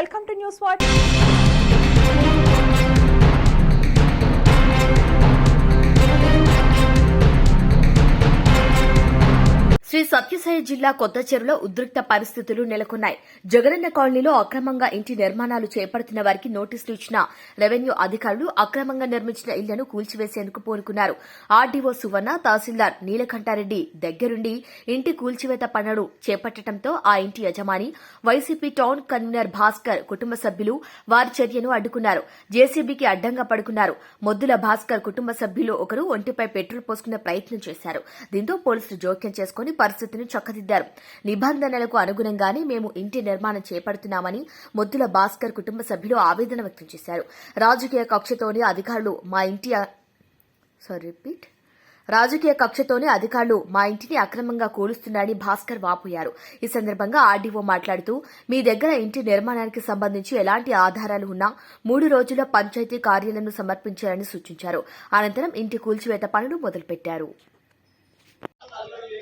Welcome to news watch Shri Sathya Sai జిల్లా కొత్త చెరులో ఉద్రిక్త పరిస్థితులు నెలకొన్నాయి. జగనన్న కాలనీలో అక్రమంగా ఇంటి నిర్మాణాలు చేపడుతున్న వారికి నోటీసులు ఇచ్చిన రెవెన్యూ అధికారులు అక్రమంగా నిర్మించిన ఇళ్ళను కూల్చివేసేందుకు పూనుకున్నారు. ఆర్డీఓ సువర్ణ తహసీల్దార్ నీలకంఠారెడ్డి దగ్గరుండి ఇంటి కూల్చివేత పనులు చేపట్టడంతో ఆ ఇంటి యజమాని వైసీపీ టౌన్ కన్వీనర్ భాస్కర్ కుటుంబ సభ్యులు వారి చర్యను అడ్డుకున్నారు. జేసీబీకి అడ్డంగా పడుకున్నారు. మొద్దుల భాస్కర్ కుటుంబ సభ్యులు ఒకరు ఒంటిపై పెట్రోల్ పోసుకునే ప్రయత్నం చేశారు. దీంతో పోలీసులు జోక్యం చేసుకుని పరిస్థితిని చక్కదిద్దారు. నిబంధనలకు అనుగుణంగానే మేము ఇంటి నిర్మాణం చేపడుతున్నామని మొద్దుల భాస్కర్ కుటుంబ సభ్యులు ఆవేదన వ్యక్తం చేశారు. రాజకీయ కక్షతోనే అధికారులు మా ఇంటి సారీ రిపీట్ రాజకీయ కక్షతోనే అధికారులు మా ఇంటిని అక్రమంగా కూలుస్తున్నారని భాస్కర్ వాపోయారు. ఈ సందర్భంగా ఆర్డీఓ మాట్లాడుతూ మీ దగ్గర ఇంటి నిర్మాణానికి సంబంధించి ఎలాంటి ఆధారాలు ఉన్నా మూడు రోజుల పంచాయతీ కార్యాలయం సమర్పించాలని సూచించారు. అనంతరం ఇంటి కూల్చివేత పనులు మొదలుపెట్టారు.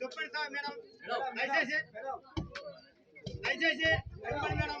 చెప్పండి సార్ మేడం దయచేసి దయచేసి మేడం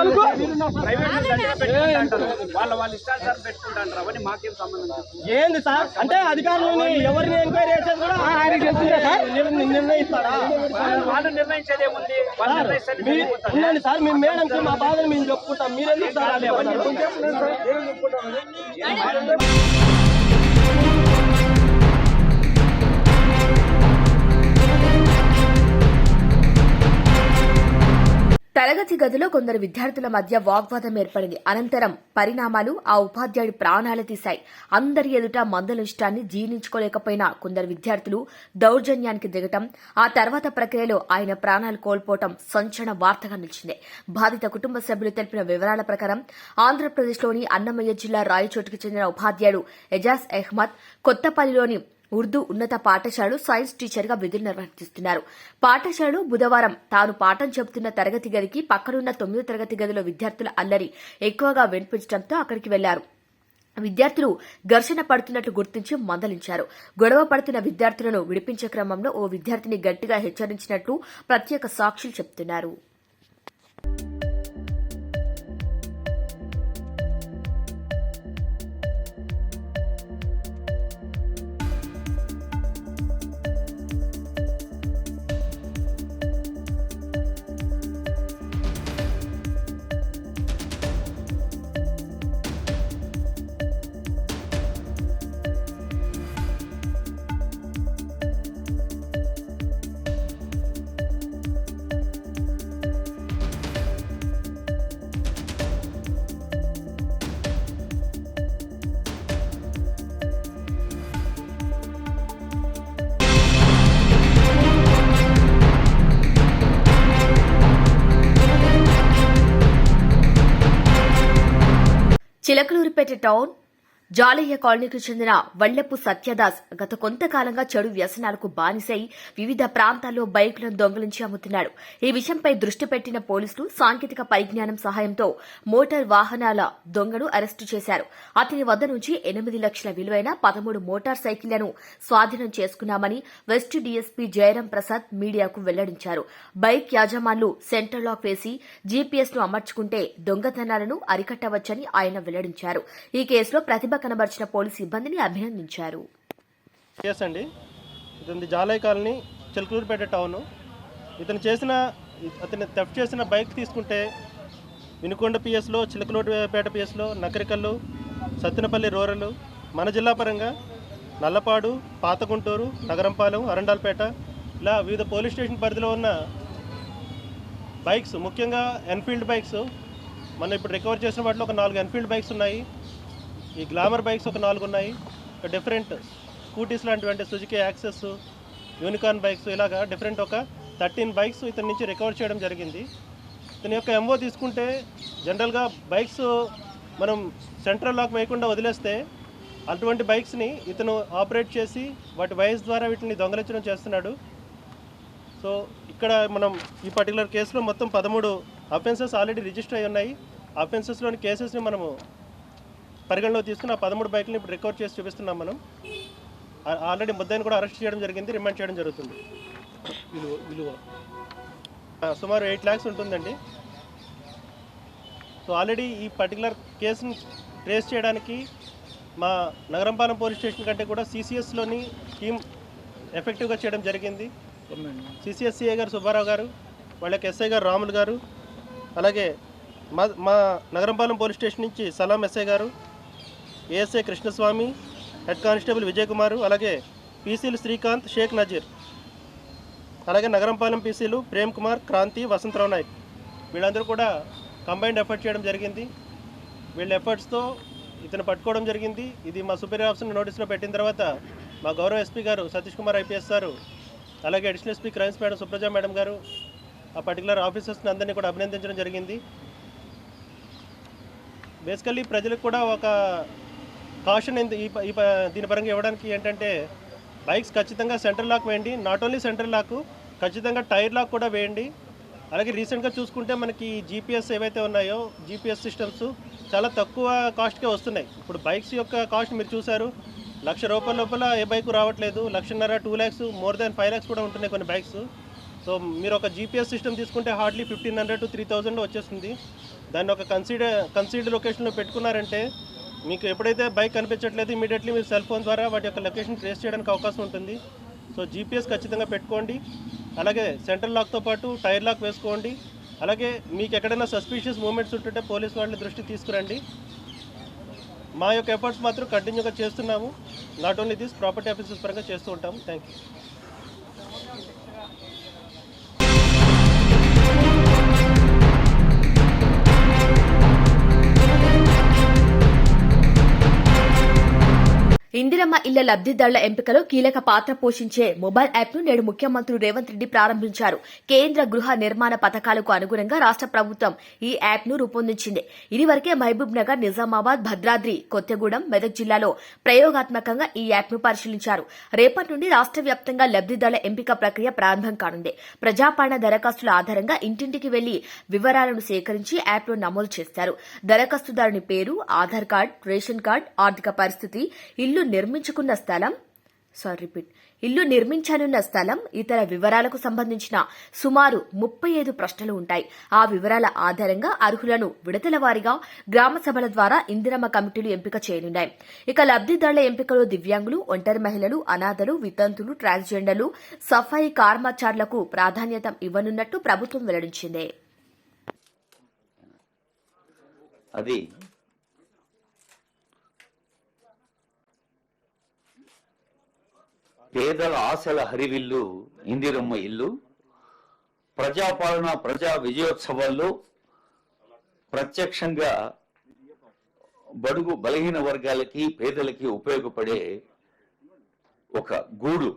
వాళ్ళ వాళ్ళ ఇష్టానుసారం పెట్టుకుంటారు అవన్నీ మాకేం సంబంధం ఏంది సార్? అంటే అధికారులను ఎవరిని ఎంక్వైరీ చేసేది కూడా ఆయనకి తెలుస్తుందా సార్. నిర్- నిర్ణయిస్తాడా వాళ్ళు నిర్ణయించేది ఏముంది? మీ- ఉండండి సార్ మేము మేడంకి మా బాధలు మేము చెప్పుకుంటాం. మీరెందుకు సార్ తరగతి గదిలో కొందరు విద్యార్థుల మధ్య వాగ్వాదం ఏర్పడింది. అనంతరం పరిణామాలు ఆ ఉపాధ్యాయుడి ప్రాణాలు తీశాయి. అందరి ఎదుట మందలిష్టాన్ని జీర్ణించుకోలేకపోయిన కొందరు విద్యార్థులు దౌర్జన్యానికి దిగటం ఆ తర్వాత ప్రక్రియలో ఆయన ప్రాణాలు కోల్పోవటం సంచలన వార్తగా నిలిచింది. బాధిత కుటుంబ సభ్యులు తెలిపిన వివరాల ప్రకారం ఆంధ్రప్రదేశ్లోని అన్నమయ్య జిల్లా రాయచోటుకు చెందిన ఉపాధ్యాయుడు ఎజాజ్ అహ్మద్ కొత్తపల్లిలోని ఉర్దూ ఉన్నత పాఠశాలలో సైన్స్ టీచర్గా విధులు నిర్వర్తిస్తున్నారు పాఠశాలలో బుధవారం తాను పాఠం చెబుతున్న తరగతి గదికి పక్కనున్న తొమ్మిదో తరగతి గదిలో విద్యార్థుల అల్లరి ఎక్కువగా వినిపించడంతో అక్కడికి వెళ్ళారు. విద్యార్థులు ఘర్షణ పడుతున్నట్లు గుర్తించి మందలించారు. గొడవ పడుతున్న విద్యార్థులను విడిపించే క్రమంలో ఓ విద్యార్థిని గట్టిగా హెచ్చరించినట్లు ప్రత్యేక సాక్షులు చెబుతున్నారు. చిలకలూరిపేట టౌన్ జాలయ్య కాలనీకి చెందిన వల్లెప్పు సత్యదాస్ గత కొంతకాలంగా చెడు వ్యసనాలకు బానిసై వివిధ ప్రాంతాల్లో బైకులను దొంగలించి అమ్ముతున్నాడు. ఈ విషయంపై దృష్టి పెట్టిన పోలీసులు సాంకేతిక పరిజ్ఞానం సహాయంతో మోటార్ వాహనాల దొంగను అరెస్టు చేశారు. అతని వద్ద నుంచి ఎనిమిది లక్షల విలువైన పదమూడు మోటార్ సైకిళ్ళను స్వాధీనం చేసుకున్నామని వెస్ట్ డీఎస్పీ జయరాం ప్రసాద్ మీడియాకు వెల్లడించారు. బైక్ యాజమాన్లు సెంటర్ లాక్ వేసి జీపీఎస్ను అమర్చుకుంటే దొంగతనాలను అరికట్టవచ్చని ఆయన వెల్లడించారు. ఈ కేసులో ప్రతిభ కనబరిచిన పోలీసు సిబ్బందిని అభినందించారు. కేస్ అండి. ఇతని జాలయ కాలనీ చిలకలూరుపేట టౌన్. ఇతను చేసిన అతను థెఫ్ట్ చేసిన బైక్ తీసుకుంటే వినుకొండ పిఎస్లో చిలకలూరుపేట పిఎస్లో నకరికల్లు సత్తెనపల్లి రూరల్ మన జిల్లా పరంగా నల్లపాడు పాతగుంటూరు నగరంపాలెం అరండాల్పేట ఇలా వివిధ పోలీస్ స్టేషన్ పరిధిలో ఉన్న బైక్స్ ముఖ్యంగా ఎన్ఫీల్డ్ బైక్స్ మనం ఇప్పుడు రికవర్ చేసిన వాటిలో ఒక నాలుగు ఎన్ఫీల్డ్ బైక్స్ ఉన్నాయి. ఈ గ్లామర్ బైక్స్ ఒక నాలుగు ఉన్నాయి. ఒక డిఫరెంట్ స్కూటీస్ లాంటివంటి సుజుకి యాక్సెస్ యూనికార్న్ బైక్స్ ఇలాగా డిఫరెంట్ ఒక థర్టీన్ బైక్స్ ఇతని నుంచి రికవర్ చేయడం జరిగింది. ఇతని యొక్క ఎంఓ తీసుకుంటే జనరల్గా బైక్స్ మనం సెంట్రల్ లాక్ వేయకుండా వదిలేస్తే అటువంటి బైక్స్ని ఇతను ఆపరేట్ చేసి వాటి వైస్ ద్వారా వీటిని దొంగలించడం చేస్తున్నాడు. సో ఇక్కడ మనం ఈ పర్టికులర్ కేసులో మొత్తం పదమూడు అఫెన్సెస్ ఆల్రెడీ రిజిస్టర్ అయి ఉన్నాయి. అఫెన్సెస్లోని కేసెస్ని మనము పరిగణలో తీసుకుని ఆ పదమూడు బైక్ని ఇప్పుడు రికవర్ చేసి చూపిస్తున్నాం మనం. ఆల్రెడీ ముద్దాయిని కూడా అరెస్ట్ చేయడం జరిగింది రిమాండ్ చేయడం జరుగుతుంది. విలువ విలువ. సుమారు ఎయిట్ ల్యాక్స్ ఉంటుందండి. సో ఆల్రెడీ ఈ పర్టికులర్ కేసుని ట్రేస్ చేయడానికి మా నగరంపాలెం పోలీస్ స్టేషన్ కంటే కూడా సిసిఎస్లోని టీం ఎఫెక్టివ్గా చేయడం జరిగింది. సిసిఎస్ సిఐ గారు సుబ్బారావు గారు వాళ్ళకి ఎస్ఐ గారు రాములు గారు అలాగే మా మా నగరంపాలెం పోలీస్ స్టేషన్ నుంచి సలాం ఎస్ఐ గారు ASI Krishnaswamy head constable Vijay Kumar అలాగే పీసీలు శ్రీకాంత్ షేక్ నజీర్. అలాగే నగరంపాలెం పీసీలు ప్రేమ్ కుమార్ క్రాంతి వసంతరావు నాయక్. వీళ్ళందరూ కూడా కంబైన్డ్ ఎఫర్ట్ చేయడం జరిగింది. వీళ్ళ ఎఫర్ట్స్తో ఇతను పట్టుకోవడం జరిగింది. ఇది మా సూపీరియర్ ఆఫీసర్ నోటీస్లో పెట్టిన తర్వాత మా గౌరవ ఎస్పీ గారు సతీష్ కుమార్ ఐపీఎస్ సారు అలాగే additional SP crimes madam Supraja madam గారు ఆ పర్టికులర్ ఆఫీసర్స్ని అందరినీ కూడా అభినందించడం జరిగింది. బేసికల్లీ ప్రజలకు కూడా ఒక కాషన్ ఈ ప- ఈ ప- దీని పరంగా ఇవ్వడానికి ఏంటంటే బైక్స్ ఖచ్చితంగా సెంటర్ లాక్ వేయండి. నాట్ ఓన్లీ సెంటర్ లాక్ ఖచ్చితంగా టైర్ లాక్ కూడా వేయండి. అలాగే రీసెంట్గా చూసుకుంటే మనకి జీపీఎస్ ఏవైతే ఉన్నాయో జీపీఎస్ సిస్టమ్స్ చాలా తక్కువ కాస్ట్కే వస్తున్నాయి. ఇప్పుడు బైక్స్ యొక్క కాస్ట్ మీరు చూసారు లక్ష రూపాయల లోపల ఏ బైక్ రావట్లేదు. లక్షన్నర two lakhs more than five lakhs కూడా ఉంటున్నాయి కొన్ని బైక్స్ సో మీరు ఒక జీపీఎస్ సిస్టమ్ తీసుకుంటే hardly fifteen hundred to three thousand వచ్చేస్తుంది. దాన్ని ఒక కన్సిడర్ కన్సిడర్ లొకేషన్లో పెట్టుకున్నారంటే మీకు ఎప్పుడైతే బైక్ కనిపించట్లేదు ఇమీడియట్లీ మీరు సెల్ ఫోన్ ద్వారా వాటి యొక్క లొకేషన్ ట్రేస్ చేయడానికి అవకాశం ఉంటుంది. సో జీపీఎస్ ఖచ్చితంగా పెట్టుకోండి. అలాగే సెంట్రల్ లాక్తో పాటు టైర్ లాక్ వేసుకోండి. అలాగే మీకు ఎక్కడైనా సస్పీషియస్ మూమెంట్స్ ఉంటుంటే పోలీస్ వాళ్ళని దృష్టి తీసుకురండి. మా యొక్క ఎఫర్ట్స్ మాత్రం కంటిన్యూగా చేస్తున్నాము. Not only this property offices పరంగా చేస్తూ ఉంటాము. థ్యాంక్ యూ ఇందిరమ్మ ఇళ్ళ లబ్దిదారుల ఎంపికలో కీలక పాత్ర పోషించే మొబైల్ యాప్ను నేడు ముఖ్యమంత్రి రేవంత్ రెడ్డి ప్రారంభించారు. కేంద్ర గృహ నిర్మాణ పథకాలకు అనుగుణంగా రాష్ట ప్రభుత్వం ఈ యాప్ను రూపొందించింది. ఇదివరకే మహబూబ్ నగర్ నిజామాబాద్ భద్రాద్రి కొత్తగూడెం మెదక్ జిల్లాలో ప్రయోగాత్మకంగా ఈ యాప్ను పరిశీలించారు. రేపటి నుండి రాష్ట వ్యాప్తంగా లబ్దిదారుల ఎంపిక ప్రక్రియ ప్రారంభం కానుంది. ప్రజాపాలన దరఖాస్తుల ఆధారంగా ఇంటింటికి వెళ్ళి వివరాలను సేకరించి యాప్లో నమోదు చేస్తారు. దరఖాస్తుదారుని పేరు ఆధార్ కార్డ్ రేషన్ కార్డ్ ఆర్థిక పరిస్థితి ఇల్లు నిర్మించుకున్న స్థలం సారీ రిపీట్ ఇల్లు నిర్మించనున్న స్థలం ఇతర వివరాలకు సంబంధించిన సుమారు ముప్పై ఐదు ప్రశ్నలు ఉంటాయి. ఆ వివరాల ఆధారంగా అర్హులను విడతల వారీగా గ్రామ సభల ద్వారా ఇందిరమ్మ కమిటీలు ఎంపిక చేయనున్నాయి. ఇక లబ్దిదారుల ఎంపికలో దివ్యాంగులు ఒంటరి మహిళలు అనాథలు వితంతులు ట్రాన్స్జెండర్లు సఫాయి కార్మచారులకు ప్రాధాన్యత ఇవ్వనున్నట్టు ప్రభుత్వం వెల్లడించింది. అది పేదల ఆశల హరివిల్లు ఇందిరమ్మ ఇల్లు ప్రజాపాలన ప్రజా విజయోత్సవాల్లో ప్రత్యక్షంగా బడుగు బలహీన వర్గాలకి పేదలకి ఉపయోగపడే ఒక గూడు.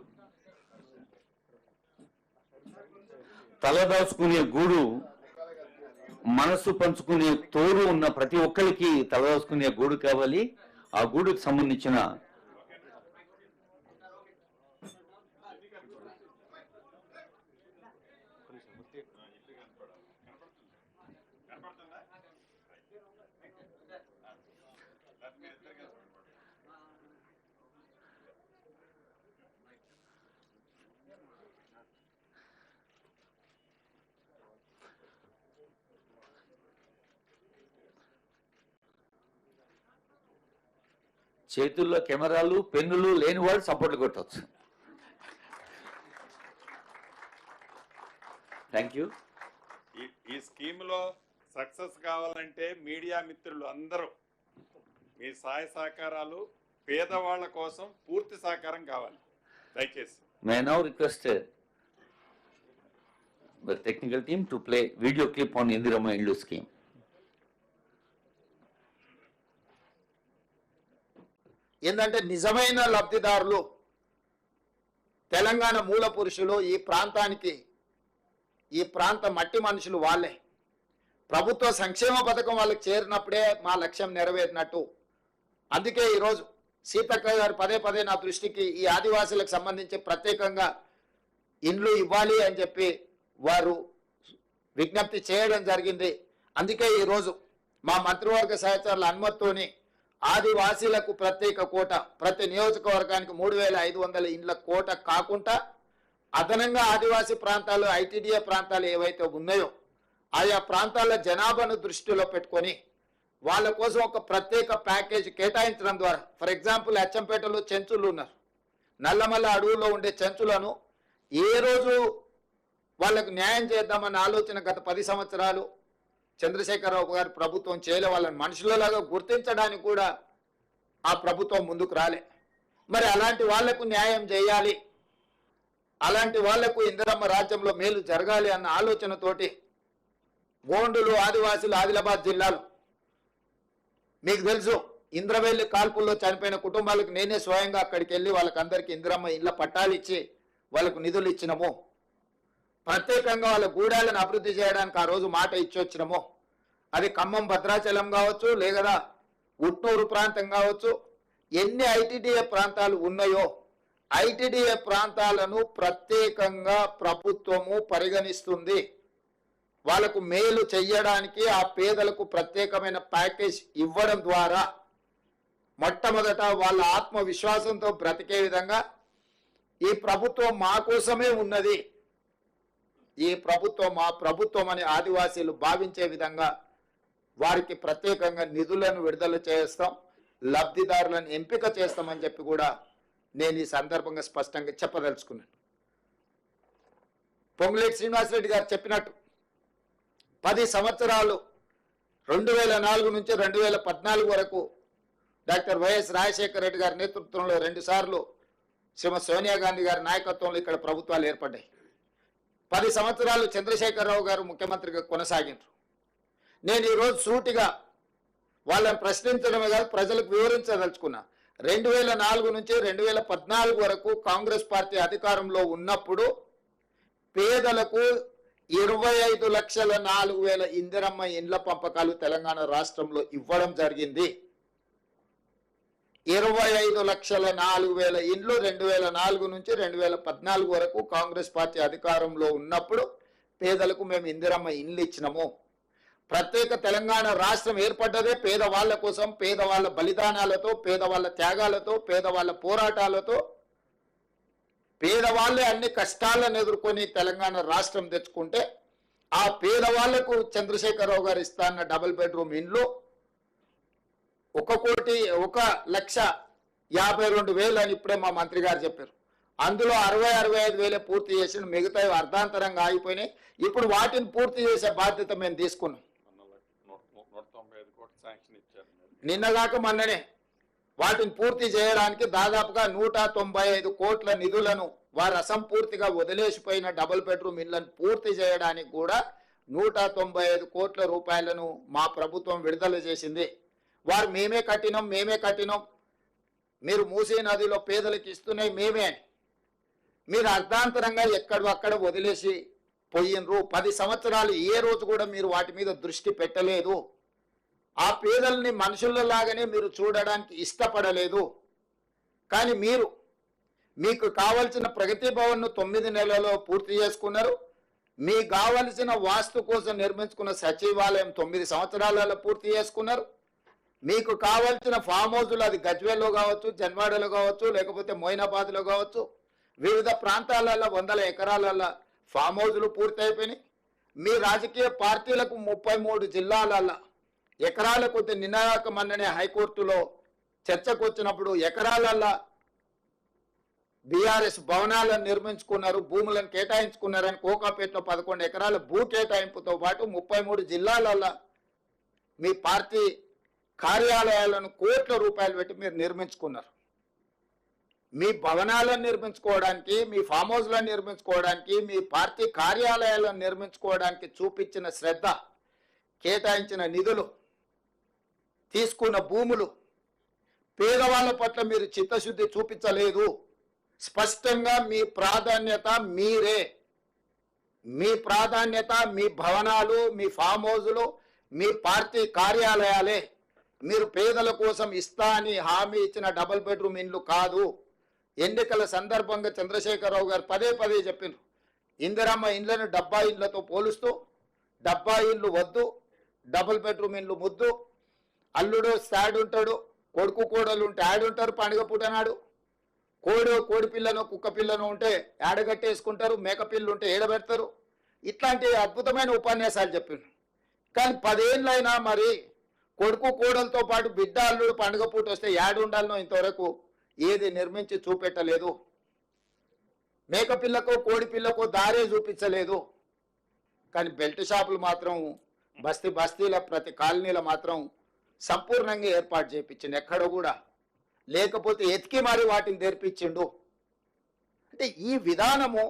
తలదాచుకునే గూడు మనసు పంచుకునే తోడు ఉన్న ప్రతి ఒక్కరికి తలదాచుకునే గూడు కావాలి. ఆ గూడుకు సంబంధించిన చేతుల్లో కెమెరాలు పెన్నులు లేని వాళ్ళు సపోర్ట్లు కొట్టవచ్చు థ్యాంక్ యూ ఈ స్కీమ్లో సక్సెస్ కావాలంటే మీడియా మిత్రులు అందరూ మీ సహాయ సహకారాలు పేదవాళ్ళ కోసం పూర్తి సహకారం కావాలి. దయచేసి. Request uh, the technical team to play video clip on Indirama Indu scheme. ఏంటంటే నిజమైన లబ్ధిదారులు తెలంగాణ మూల పురుషులు ఈ ప్రాంతానికి ఈ ప్రాంత మట్టి మనుషులు వాళ్ళే. ప్రభుత్వ సంక్షేమ పథకం వాళ్ళకి చేరినప్పుడే మా లక్ష్యం నెరవేరినట్టు. అందుకే ఈరోజు సీతక్క గారు పదే పదే నా దృష్టికి ఈ ఆదివాసులకు సంబంధించి ప్రత్యేకంగా ఇండ్లు ఇవ్వాలి అని చెప్పి వారు విజ్ఞప్తి చేయడం జరిగింది. అందుకే ఈరోజు మా మంత్రివర్గ సహచరుల అనుమతితోని ఆదివాసీలకు ప్రత్యేక కోట. ప్రతి నియోజకవర్గానికి మూడు వేల ఐదు వందల ఇండ్ల కోట కాకుండా అదనంగా ఆదివాసీ ప్రాంతాలు ఐటీడీఏ ప్రాంతాలు ఏవైతే ఉన్నాయో ఆయా ప్రాంతాల జనాభాను దృష్టిలో పెట్టుకొని వాళ్ళ కోసం ఒక ప్రత్యేక ప్యాకేజ్ కేటాయించడం ద్వారా ఫర్ ఎగ్జాంపుల్ అచ్చంపేటలో చెంచులు ఉన్నారు. నల్లమల్ల అడవుల్లో ఉండే చెంచులను ఏ రోజు వాళ్ళకు న్యాయం చేద్దామన్న ఆలోచన గత పది సంవత్సరాలు చంద్రశేఖరరావు గారి ప్రభుత్వం చేయలే వాళ్ళని మనుషులలాగా గుర్తించడానికి కూడా ఆ ప్రభుత్వం ముందుకు రాలే. మరి అలాంటి వాళ్ళకు న్యాయం చేయాలి. అలాంటి వాళ్ళకు ఇందిరమ్మ రాజ్యంలో మేలు జరగాలి అన్న ఆలోచనతోటి గోండులు ఆదివాసులు ఆదిలాబాద్ జిల్లాలు. మీకు తెలుసు ఇంద్రవెల్లి కాల్పుల్లో చనిపోయిన కుటుంబాలకు నేనే స్వయంగా అక్కడికి వెళ్ళి వాళ్ళకి అందరికీ ఇందిరమ్మ ఇళ్ళ పట్టాలు ఇచ్చి వాళ్ళకు నిధులు ఇచ్చినము. ప్రత్యేకంగా వాళ్ళ గూడాలను అభివృద్ధి చేయడానికి ఆ రోజు మాట ఇచ్చొచ్చినము అది ఖమ్మం భద్రాచలం కావచ్చు లేదా ఉట్నూరు ప్రాంతం కావచ్చు ఎన్ని ఐటీడీఏ ప్రాంతాలు ఉన్నాయో ఐటీడీఏ ప్రాంతాలను ప్రత్యేకంగా ప్రభుత్వము పరిగణిస్తుంది. వాళ్ళకు మేలు చెయ్యడానికి ఆ పేదలకు ప్రత్యేకమైన ప్యాకేజ్ ఇవ్వడం ద్వారా మొట్టమొదట వాళ్ళ ఆత్మవిశ్వాసంతో బ్రతికే విధంగా ఈ ప్రభుత్వం మా కోసమే ఉన్నది. ఈ ప్రభుత్వం మా ప్రభుత్వం అని ఆదివాసీలు భావించే విధంగా వారికి ప్రత్యేకంగా నిధులను విడుదల చేస్తాం లబ్ధిదారులను ఎంపిక చేస్తామని చెప్పి కూడా నేను ఈ సందర్భంగా స్పష్టంగా చెప్పదలుచుకున్నాను. పొంగులేటి శ్రీనివాసరెడ్డి గారు చెప్పినట్టు పది సంవత్సరాలు రెండు వేల నాలుగు నుంచి రెండు వేల పద్నాలుగు వరకు డాక్టర్ వైఎస్ రాజశేఖర రెడ్డి గారి నేతృత్వంలో రెండుసార్లు శ్రీమతి సోనియా గాంధీ గారి నాయకత్వంలో ఇక్కడ ప్రభుత్వాలు ఏర్పడ్డాయి. పది సంవత్సరాలు చంద్రశేఖరరావు గారు ముఖ్యమంత్రిగా కొనసాగిండ్రు. నేను ఈరోజు సూటిగా వాళ్ళని ప్రశ్నించడమే కాదు ప్రజలకు వివరించదలుచుకున్నా. రెండు వేల నాలుగు నుంచి రెండు వేల పద్నాలుగు వరకు కాంగ్రెస్ పార్టీ అధికారంలో ఉన్నప్పుడు పేదలకు ఇరవై ఐదు లక్షల నాలుగు వేల ఇందిరమ్మ ఇండ్ల పంపకాలు తెలంగాణ రాష్ట్రంలో ఇవ్వడం జరిగింది. ఇరవై ఐదు లక్షల నాలుగు వేల ఇండ్లు రెండు వేల నాలుగు నుంచి రెండు వేల పద్నాలుగు వరకు కాంగ్రెస్ పార్టీ అధికారంలో ఉన్నప్పుడు పేదలకు మేము ఇందిరమ్మ ఇండ్లు ఇచ్చినాము. ప్రత్యేక తెలంగాణ రాష్ట్రం ఏర్పడ్డదే పేదవాళ్ళ కోసం పేదవాళ్ళ బలిదానాలతో పేదవాళ్ళ త్యాగాలతో పేదవాళ్ళ పోరాటాలతో పేదవాళ్ళే అన్ని కష్టాలను ఎదుర్కొని తెలంగాణ రాష్ట్రం తెచ్చుకుంటే ఆ పేదవాళ్ళకు చంద్రశేఖరరావు గారు ఇస్తా అన్న డబుల్ బెడ్రూమ్ ఇండ్లు ఒక కోటి ఒక లక్ష యాభై రెండు వేలు అని ఇప్పుడే మా మంత్రి గారు చెప్పారు. అందులో అరవై అరవై ఐదు వేలే పూర్తి చేసిన మిగతా అర్ధాంతరంగా ఆగిపోయినాయి. ఇప్పుడు వాటిని పూర్తి చేసే బాధ్యత మేము తీసుకున్నాం. నిన్నగాక మొన్ననే వాటిని పూర్తి చేయడానికి దాదాపుగా నూట తొంభై ఐదు కోట్ల నిధులను వారు అసంపూర్తిగా వదిలేసిపోయిన డబుల్ బెడ్రూమ్ ఇళ్ళను పూర్తి చేయడానికి కూడా నూట తొంభై ఐదు కోట్ల రూపాయలను మా ప్రభుత్వం విడుదల చేసింది. వారు మేమే కట్టినాం మేమే కట్టినాం. మీరు మూసే నదిలో పేదలకు ఇస్తున్నాయి మేమే మీరు అర్ధాంతరంగా ఎక్కడో అక్కడ వదిలేసి పోయినరు. పది సంవత్సరాలు ఏ రోజు కూడా మీరు వాటి మీద దృష్టి పెట్టలేదు. ఆ పేదల్ని మనుషులలాగానే మీరు చూడడానికి ఇష్టపడలేదు. కానీ మీరు మీకు కావలసిన ప్రగతి భవన్ను తొమ్మిది నెలల్లో పూర్తి చేసుకున్నారు. మీకు కావలసిన వాస్తు కోసం నిర్మించుకున్న సచివాలయం తొమ్మిది సంవత్సరాలలో పూర్తి చేసుకున్నారు. మీకు కావలసిన ఫామ్ హౌజులు అది గజ్వేల్లో కావచ్చు జన్వాడలో కావచ్చు లేకపోతే మోయినాబాద్లో కావచ్చు వివిధ ప్రాంతాలలో వందల ఎకరాలలో ఫామ్ హౌజులు పూర్తి అయిపోయినాయి మీ రాజకీయ పార్టీలకు ముప్పై మూడు జిల్లాలలో ఎకరాల కొద్ది నినాకమన్ననే హైకోర్టులో చర్చకు వచ్చినప్పుడు ఎకరాలల్లో బీఆర్ఎస్ భవనాలను నిర్మించుకున్నారు భూములను కేటాయించుకున్నారని కోకాపేటలో పదకొండు ఎకరాల భూ కేటాయింపుతో పాటు ముప్పై మూడు జిల్లాలలో మీ పార్టీ కార్యాలయాలను కోట్ల రూపాయలు పెట్టి మీరు నిర్మించుకున్నారు. మీ భవనాలను నిర్మించుకోవడానికి మీ ఫామ్ హౌస్లను నిర్మించుకోవడానికి మీ పార్టీ కార్యాలయాలను నిర్మించుకోవడానికి చూపించిన శ్రద్ధ కేటాయించిన నిధులు తీసుకున్న భూములు పేదవాళ్ళ పట్ల మీరు చిత్తశుద్ధి చూపించలేదు. స్పష్టంగా మీ ప్రాధాన్యత మీరే. మీ ప్రాధాన్యత మీ భవనాలు మీ ఫామ్ హౌజులు మీ పార్టీ కార్యాలయాలే. మీరు పేదల కోసం ఇస్తా అని హామీ ఇచ్చిన డబుల్ బెడ్రూమ్ ఇండ్లు కాదు. ఎన్నికల సందర్భంగా చంద్రశేఖరరావు గారు పదే పదే చెప్పిండ్రు ఇందిరమ్మ ఇండ్లను డబ్బా ఇండ్లతో పోలుస్తూ డబ్బా ఇల్లు వద్దు డబుల్ బెడ్రూమ్ ఇండ్లు ముద్దు. అల్లుడు శాడ్ ఉంటాడు కొడుకు కోడలు ఉంటే ఆడుంటారు పండుగ పుట్టనాడు కోడి కోడి పిల్లను కుక్క పిల్లను ఉంటే ఆడగట్టేసుకుంటారు మేకపిల్లలు ఉంటే ఏడబెడతారు. ఇట్లాంటి అద్భుతమైన ఉపన్యాసాలు చెప్పిండు కానీ పదేళ్ళైనా మరి కొడుకు కోడలతో పాటు బిడ్డ అల్లుడు పండుగ పూట వస్తే యాడు ఉండాలనో ఇంతవరకు. ఏది నిర్మించి చూపెట్టలేదు. మేకపిల్లకో కోడిపిల్లకో దారే చూపించలేదు. కానీ బెల్ట్ షాపులు మాత్రం బస్తీ బస్తీల ప్రతి కాలనీలో మాత్రం సంపూర్ణంగా ఏర్పాటు చేయించిండు ఎక్కడ కూడా. లేకపోతే ఎతికి మరి వాటిని తెరిపించిండు. అంటే ఈ విధానము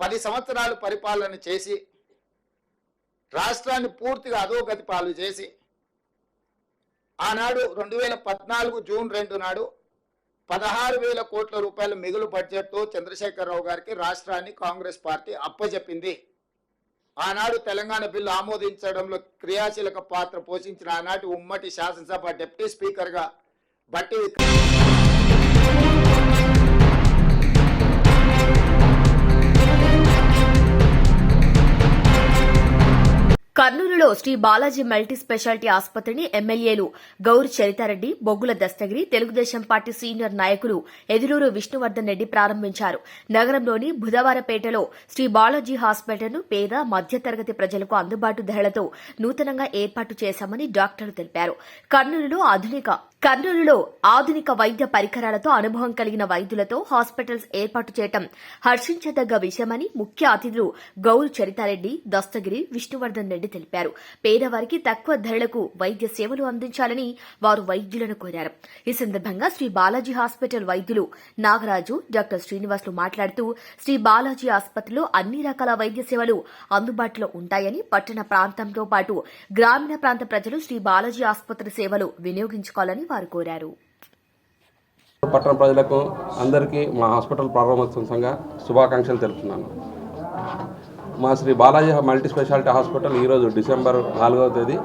పది సంవత్సరాలు పరిపాలన చేసి రాష్ట్రాన్ని పూర్తిగా అధోగతి పాలు చేసి ఆనాడు రెండు వేల పద్నాలుగు జూన్ రెండు నాడు పదహారు వేల కోట్ల రూపాయల మిగులు బడ్జెట్తో చంద్రశేఖరరావు గారికి రాష్ట్రాన్ని కాంగ్రెస్ పార్టీ అప్పజెప్పింది. ఆనాడు తెలంగాణ బిల్లు ఆమోదించడంలో క్రియాశీలక పాత్ర పోషించిన ఆనాటి ఉమ్మటి శాసనసభ డిప్యూటీ స్పీకర్గా బట్టి కర్నూలులో శ్రీ బాలాజీ మల్టీ స్పెషాలిటీ ఆసుపత్రిని ఎమ్మెల్యేలు గౌరి చరితారెడ్డి బొగ్గుల దస్తగిరి తెలుగుదేశం పార్టీ సీనియర్ నాయకులు ఎదురూరు విష్ణువర్ధన్ రెడ్డి ప్రారంభించారు. నగరంలోని బుధవారపేటలో శ్రీ బాలాజీ హాస్పిటల్ను పేద మధ్యతరగతి ప్రజలకు అందుబాటు ధరలతో నూతనంగా ఏర్పాటు చేశామని డాక్టర్లు తెలిపారు. కర్నూలులో ఆధునిక కర్నూలులో ఆధునిక వైద్య పరికరాలతో అనుభవం కలిగిన వైద్యులతో హాస్పిటల్స్ ఏర్పాటు చేయటం హర్షించదగ్గ విషయమని ముఖ్య అతిథులు గౌరు చరితారెడ్డి దస్తగిరి విష్ణువర్ధన్ రెడ్డి తెలిపారు. పేదవారికి తక్కువ ధరలకు వైద్య సేవలు అందించాలని వారు వైద్యులను కోరారు. ఈ సందర్భంగా శ్రీ బాలాజీ హాస్పిటల్ వైద్యులు నాగరాజు డాక్టర్ శ్రీనివాసులు మాట్లాడుతూ శ్రీ బాలాజీ ఆసుపత్రిలో అన్ని రకాల వైద్య సేవలు అందుబాటులో ఉంటాయని పట్టణ ప్రాంతంతో పాటు గ్రామీణ ప్రాంత ప్రజలు శ్రీ బాలాజీ ఆసుపత్రి సేవలు వినియోగించుకోవాలని వారు కోరారు. పట్టణ ప్రజలకు అందరికీ మా హాస్పిటల్ ప్రారంభోత్సవంగా శుభాకాంక్షలు తెలుపుతున్నాను. మా Sri Balaji multi speciality hospital ఈరోజు డిసెంబర్ నాలుగవ తేదీ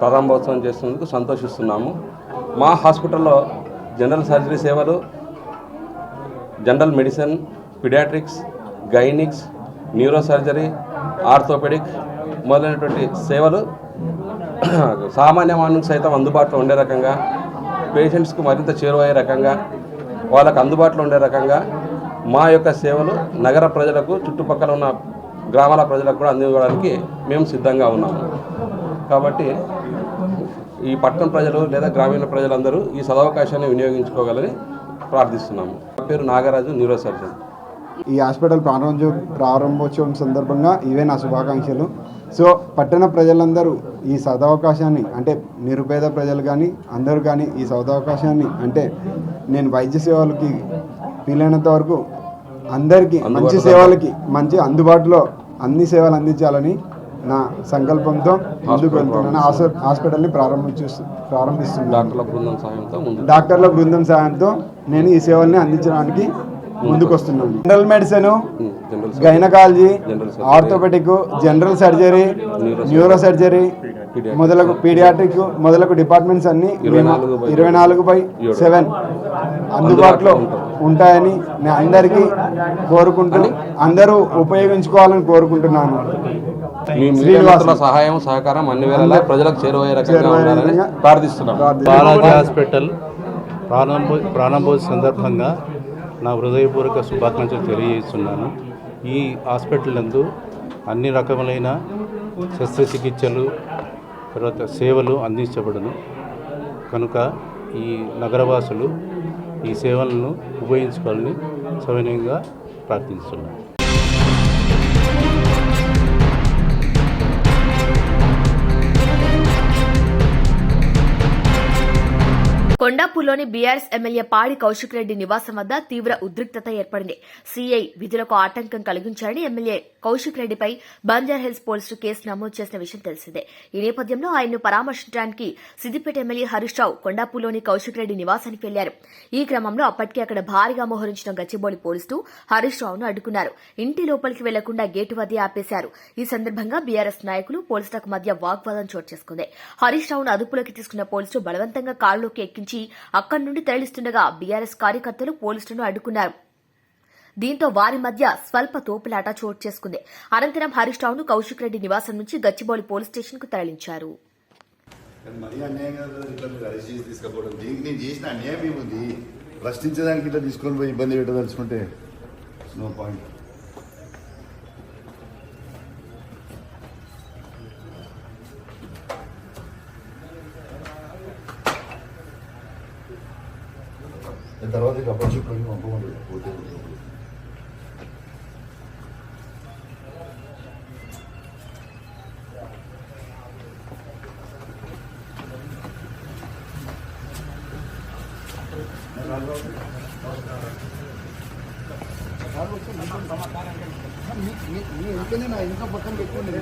ప్రారంభోత్సవం చేస్తున్నందుకు సంతోషిస్తున్నాము. మా హాస్పిటల్లో జనరల్ సర్జరీ సేవలు general medicine paediatrics gynics neuro surgery orthopaedic మొదలైనటువంటి సేవలు సామాన్య మానవునికి సైతం అందుబాటులో ఉండే రకంగా పేషెంట్స్కు మరింత చేరువయ్యే రకంగా వాళ్ళకు అందుబాటులో ఉండే రకంగా మా యొక్క సేవలు నగర ప్రజలకు చుట్టుపక్కల ఉన్న గ్రామాల ప్రజలకు కూడా అందివ్వడానికి మేము సిద్ధంగా ఉన్నాము. కాబట్టి ఈ పట్టణ ప్రజలు లేదా గ్రామీణ ప్రజలందరూ ఈ సదవకాశాన్ని వినియోగించుకోగలని ప్రార్థిస్తున్నాము. నా పేరు నాగరాజు న్యూరో సర్జన్. ఈ హాస్పిటల్ ప్రారంభ ప్రారంభోత్సవం సందర్భంగా ఇవే నా శుభాకాంక్షలు. సో పట్టణ ప్రజలందరూ ఈ సదవకాశాన్ని అంటే నిరుపేద ప్రజలు కానీ అందరూ కానీ ఈ సదవకాశాన్ని అంటే నేను వైద్య సేవలకి వీలైనంత వరకు అందరికీ మంచి సేవలకి మంచి అందుబాటులో అన్ని సేవలు అందించాలని నా సంకల్పంతో ముందుకు వెళ్తున్నాను. హాస్ప- హాస్పిటల్ని ప్రారంభించు ప్రారంభిస్తున్నాను. డాక్టర్ల బృందం సాయంతో డాక్టర్ల బృందం సాయంతో నేను ఈ సేవల్ని అందించడానికి ముందుకు వస్తున్నాను general medicine general gynaecology orthopaedic general surgery neuro surgery మొదలగు పీడియాట్రిక్ మొదలగు డిపార్ట్మెంట్స్ అన్ని ఇరవై నాలుగు బై. సెవెన్ అందుబాటులో ఉంటాయని నేను అందరికీ కోరుకుంటూ అందరూ ఉపయోగించుకోవాలని కోరుకుంటున్నాను. సహాయం సహకారం అన్ని వేళలా ప్రజలకు చేరువయ్యే రకంగా ప్రార్థిస్తున్నాం. బాలాజీ హాస్పిటల్ ప్రారంభ ప్రారంభోత్సవ సందర్భంగా నా హృదయపూర్వక శుభాకాంక్షలు తెలియజేస్తున్నాను. ఈ హాస్పిటల్ నందు అన్ని రకములైన శస్త్రచికిత్సలు తర్వాత సేవలు అందించబడను. కనుక ఈ నగరవాసులు ఈ సేవలను ఉపయోగించుకోవాలని సవినయంగా ప్రార్థిస్తున్నాను. కొండాపూర్లోని బీఆర్ఎస్ ఎమ్మెల్యే పాడి కౌశిక్ రెడ్డి నివాసం వద్ద తీవ్ర ఉద్రిక్తత ఏర్పడింది. సీఐ విధులకు ఆటంకం కలిగించారని ఎమ్మెల్యే కౌశిక్ రెడ్డిపై బంజార్ హిల్స్ పోలీసులు కేసు నమోదు చేసిన విషయం తెలిసిందే. ఈ నేపథ్యంలో ఆయన్ను పరామర్శించడానికి సిద్దిపేట ఎమ్మెల్యే హరీష్ రావు కొండాపూర్లోని కౌశిక్ రెడ్డి నివాసానికి వెళ్ళారు. ఈ క్రమంలో అప్పటికే అక్కడ భారీగా మోహరించిన గచ్చిబౌలి పోలీసులు హరీష్ రావును అడ్డుకున్నారు. ఇంటి లోపలికి వెళ్ళకుండా గేటు వద్దే ఆపేశారు. ఈ సందర్భంగా బీఆర్ఎస్ నాయకులు పోలీసులకు మధ్య వాగ్వాదం చోటు చేసుకుంది. హరీష్ రావును అదుపులోకి తీసుకున్న పోలీసులు బలవంతంగా కారులోకి ఎక్కించి అక్కడి నుండి తరలిస్తుండగా బీఆర్ఎస్ కార్యకర్తలు పోలీసులను అడ్డుకున్నారు. దీంతో వారి మధ్య స్వల్ప తోపులాట చోటు చేసుకుంది. అనంతరం హరీష్ రావును కౌశిక్ రెడ్డి నివాసం నుంచి గచ్చిబౌలి పోలీస్ స్టేషన్కు తరలించారు మరీ అన్యాయం కదా ఇట్లా మీరు అరెస్ట్ చేసి తీసుకపోవడం. దీనికి నేను చేసిన అన్యాయం ఏముంది? ప్రశ్నించడానికి ఇట్లా తీసుకొని పోయి ఇబ్బంది పెట్టదలుచుకుంటే నో పాయింట్. తర్వాత ఇక అప్పుడు చెప్పండి పంపమండి పోతే నా ఇంకా పక్కన పెట్టుకోండి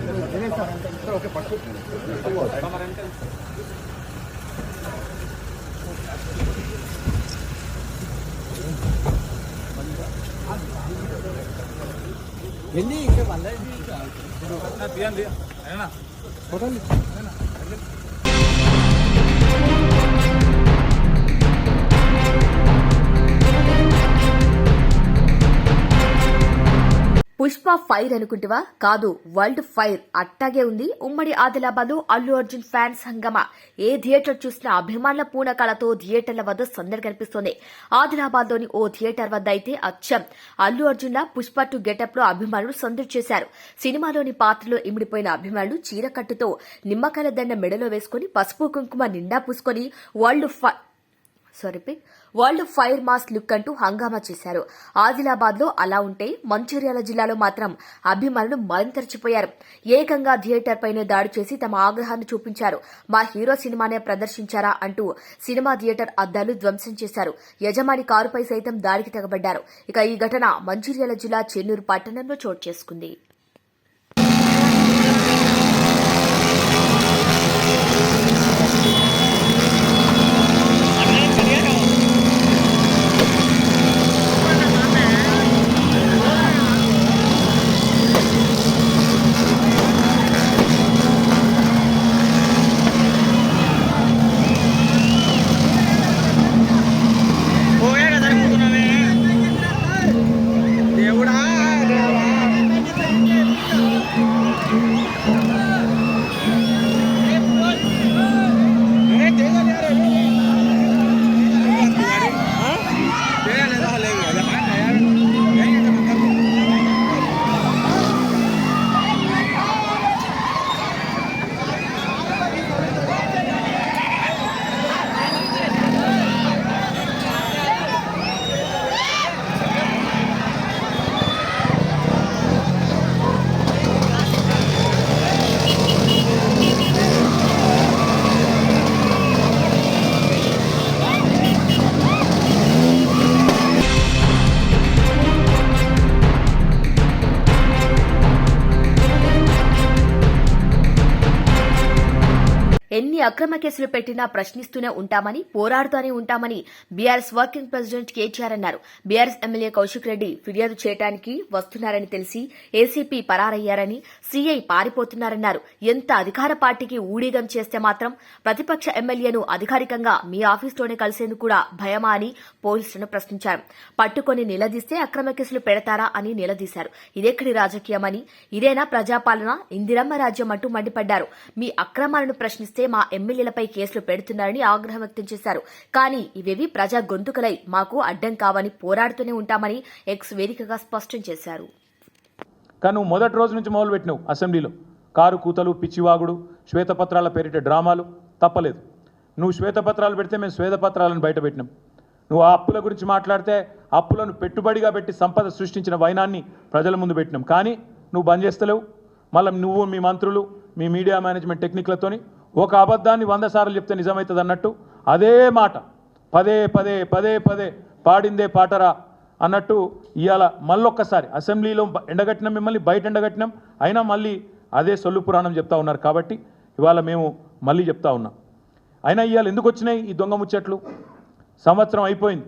ఓకే పట్టుకుంటుంది పుష్ప ఫైర్ అనుకుంటివా? కాదు వరల్డ్ ఫైర్ అట్టాగే ఉంది. ఉమ్మడి ఆదిలాబాద్ అల్లు అర్జున్ ఫ్యాన్స్ హంగమా. ఏ థియేటర్ చూసినా అభిమానుల పూనకాలతో థియేటర్ల వద్ద సందడి కనిపిస్తోంది. ఆదిలాబాద్లోని ఓ థియేటర్ వద్ద అయితే అచ్చం. అల్లు అర్జున్ లా పుష్ప టు గెటప్లో అభిమానులు సందడి చేశారు. సినిమాలోని పాత్రలో ఇమిడిపోయిన అభిమానులు చీరకట్టుతో నిమ్మకాయల దండ మెడలో వేసుకుని పసుపు కుంకుమ నిండా పూసుకొని వరల్డ్ ఫై sorry pick world fire mass look అంటూ హంగామా చేశారు. ఆదిలాబాద్లో అలా ఉంటే మంచిర్యాల జిల్లాలో మాత్రం అభిమానులు మరింతరిచిపోయారు ఏకంగా థియేటర్ పైనే దాడి చేసి తమ ఆగ్రహాన్ని చూపించారు. మా హీరో సినిమానే ప్రదర్శించారా అంటూ సినిమా థియేటర్ అద్దాలు ధ్వంసం చేశారు. యజమాని కారుపై సైతం దాడికి తెగబడ్డారు. ఇక ఈ ఘటన మంచిర్యాల జిల్లా చెన్నూరు పట్టణంలో చోటు చేసుకుంది. ఎన్ని అక్రమ కేసులు పెట్టినా ప్రశ్నిస్తూనే ఉంటామని పోరాడుతూనే ఉంటామని బీఆర్ఎస్ వర్కింగ్ ప్రెసిడెంట్ కేటీఆర్ అన్నారు. బీఆర్ఎస్ ఎమ్మెల్యే కౌశిక్ రెడ్డి ఫిర్యాదు చేయడానికి వస్తున్నారని తెలిసి ఏసీపీ పరారయ్యారని సీఐ పారిపోతున్నారన్నారు. ఎంత అధికార పార్టీకి ఊడిగం చేస్తే మాత్రం ప్రతిపక్ష ఎమ్మెల్యేను అధికారికంగా మీ ఆఫీస్లోనే కలిసేందుకు కూడా భయమా అని పోలీసులను ప్రశ్నించారు. పట్టుకొని నిలదీస్తే అక్రమ కేసులు పెడతారా అని నిలదీశారు. ఇదెక్కడి రాజకీయమని ఇదేనా ప్రజాపాలన? ఇందిరమ్మ రాజ్యం అంటూ మండిపడ్డారు. మీ అక్రమాలను ప్రశ్నిస్తే మా ఎమ్మెల్యేలపై కేసులు పెడుతున్నారని ఆగ్రహం వ్యక్తం చేశారు. కానీ ఇవేవి ప్రజా గొంతుకలై మాకు అడ్డం కావని పోరాడుతూనే ఉంటామని ఎక్స్ వేదికగా స్పష్టం చేశారు. కానీ నువ్వు మొదటి రోజు నుంచి మొదలు పెట్టినావు అసెంబ్లీలో. కారు కూతలు పిచ్చివాగుడు శ్వేతపత్రాల పేరిట డ్రామాలు తప్పలేదు. నువ్వు శ్వేతపత్రాలు పెడితే మేము శ్వేతపత్రాలను బయట పెట్టినాం. నువ్వు ఆ అప్పుల గురించి మాట్లాడితే అప్పులను పెట్టుబడిగా పెట్టి సంపద సృష్టించిన వైనాన్ని ప్రజల ముందు పెట్టినాం. కానీ నువ్వు బంద్ చేస్తలేవు. మళ్ళీ నువ్వు మీ మంత్రులు మీ మీడియా మేనేజ్మెంట్ టెక్నిక్లతోని ఒక అబద్ధాన్ని వంద సార్లు చెప్తే నిజమవుతుంది అన్నట్టు అదే మాట పదే పదే పదే పదే పాడిందే పాటరా అన్నట్టు ఇవాళ మళ్ళొక్కసారి అసెంబ్లీలో ఎండగట్టినాం మిమ్మల్ని బయట ఎండగట్టినాం అయినా మళ్ళీ అదే సొల్లు పురాణం చెప్తా ఉన్నారు కాబట్టి ఇవాళ మేము మళ్ళీ చెప్తా ఉన్నాం. అయినా ఇవాళ ఎందుకు వచ్చినాయి ఈ దొంగ ముచ్చట్లు? సంవత్సరం అయిపోయింది.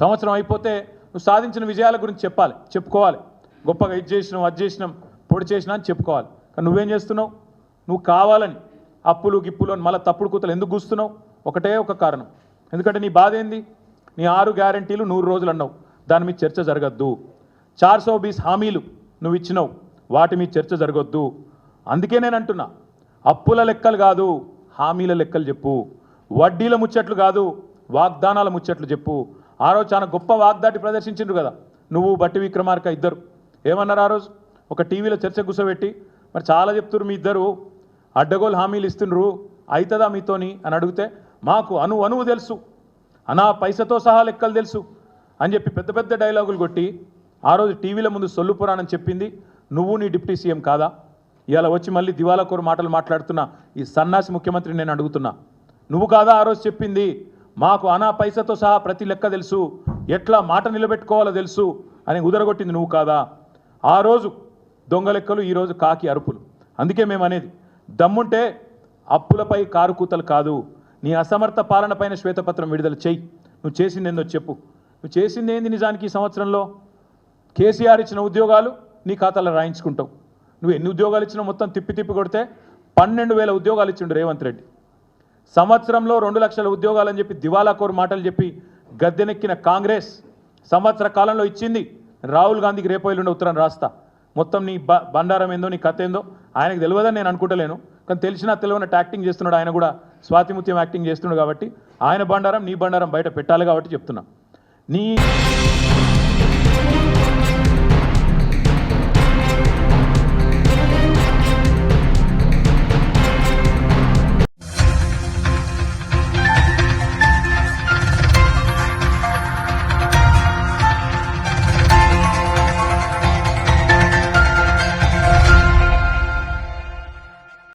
సంవత్సరం అయిపోతే నువ్వు సాధించిన విజయాల గురించి చెప్పాలి చెప్పుకోవాలి. గొప్పగా ఇది చేసినాం అది చేసినాం పొడి చేసినా అని చెప్పుకోవాలి. కానీ నువ్వేం చేస్తున్నావు? నువ్వు కావాలని అప్పులు గిప్పులు అని మళ్ళీ తప్పుడు కూతలు ఎందుకు కూస్తున్నావు ఒకటే ఒక కారణం. ఎందుకంటే నీ బాధ ఏంది? నీ ఆరు గ్యారంటీలు నూరు రోజులు అన్నావు. దాని మీద చర్చ జరగద్దు. చార్ సో బీస్ హామీలు నువ్వు ఇచ్చినావు. వాటి మీద చర్చ జరగొద్దు. అందుకే నేను అంటున్నా అప్పుల లెక్కలు కాదు హామీల లెక్కలు చెప్పు. వడ్డీల ముచ్చట్లు కాదు వాగ్దానాల ముచ్చట్లు చెప్పు. ఆ రోజు చాలా గొప్ప వాగ్దాటి ప్రదర్శించిండ్రు కదా. నువ్వు బట్టి విక్రమార్క ఇద్దరు. ఏమన్నారు ఆ రోజు? ఒక టీవీలో చర్చ కూర్చోబెట్టి మరి చాలా చెప్తున్నారు మీ ఇద్దరు. అడ్డగోలు హామీలు ఇస్తుండ్రు అవుతుందా మీతోని? అని అడిగితే మాకు అను అనువు తెలుసు. అనా పైసతో సహా లెక్కలు తెలుసు. అని చెప్పి పెద్ద పెద్ద డైలాగులు కొట్టి ఆ రోజు టీవీల ముందు సొల్లు పురాణం చెప్పింది నువ్వు నీ డిప్యూటీ సీఎం కాదా? ఇవాళ వచ్చి మళ్ళీ దివాలాకోరు మాటలు మాట్లాడుతున్నా ఈ సన్నాసి ముఖ్యమంత్రి నేను అడుగుతున్నా. నువ్వు కాదా ఆ రోజు చెప్పింది? మాకు అనా పైసతో సహా ప్రతి లెక్క తెలుసు. ఎట్లా మాట నిలబెట్టుకోవాలో తెలుసు. అని ఉదరగొట్టింది నువ్వు కాదా? ఆ రోజు దొంగ లెక్కలు ఈరోజు కాకి అరుపులు. అందుకే మేము అనేది దమ్ముంటే అప్పులపై కారు కూతలు కాదు. నీ అసమర్థ పాలనపైన శ్వేతపత్రం విడుదల చెయ్యి నువ్వు చేసింది ఏందో చెప్పు. నువ్వు చేసింది ఏంది నిజానికి ఈ సంవత్సరంలో? కేసీఆర్ ఇచ్చిన ఉద్యోగాలు నీ ఖాతాలో రాయించుకుంటావు. నువ్వు ఎన్ని ఉద్యోగాలు ఇచ్చినా మొత్తం తిప్పి తిప్పి కొడితే పన్నెండు వేల ఉద్యోగాలు ఇచ్చిండు రేవంత్ రెడ్డి. సంవత్సరంలో రెండు లక్షల ఉద్యోగాలు అని చెప్పి దివాలాకోరు మాటలు చెప్పి గద్దెనెక్కిన కాంగ్రెస్ సంవత్సర కాలంలో ఇచ్చింది రాహుల్ గాంధీకి రేపోయిలుండే ఉత్తరం రాస్తా. మొత్తం నీ బ బండారం ఏందో నీ కథ ఏందో ఆయనకు తెలియదని నేను అనుకుంటలేను. కానీ తెలిసినా తెలియనట్టు యాక్టింగ్ చేస్తున్నాడు. ఆయన కూడా స్వాతిముత్యం యాక్టింగ్ చేస్తున్నాడు కాబట్టి ఆయన బండారం నీ బండారం బయట పెట్టాలి కాబట్టి చెప్తున్నా. నీ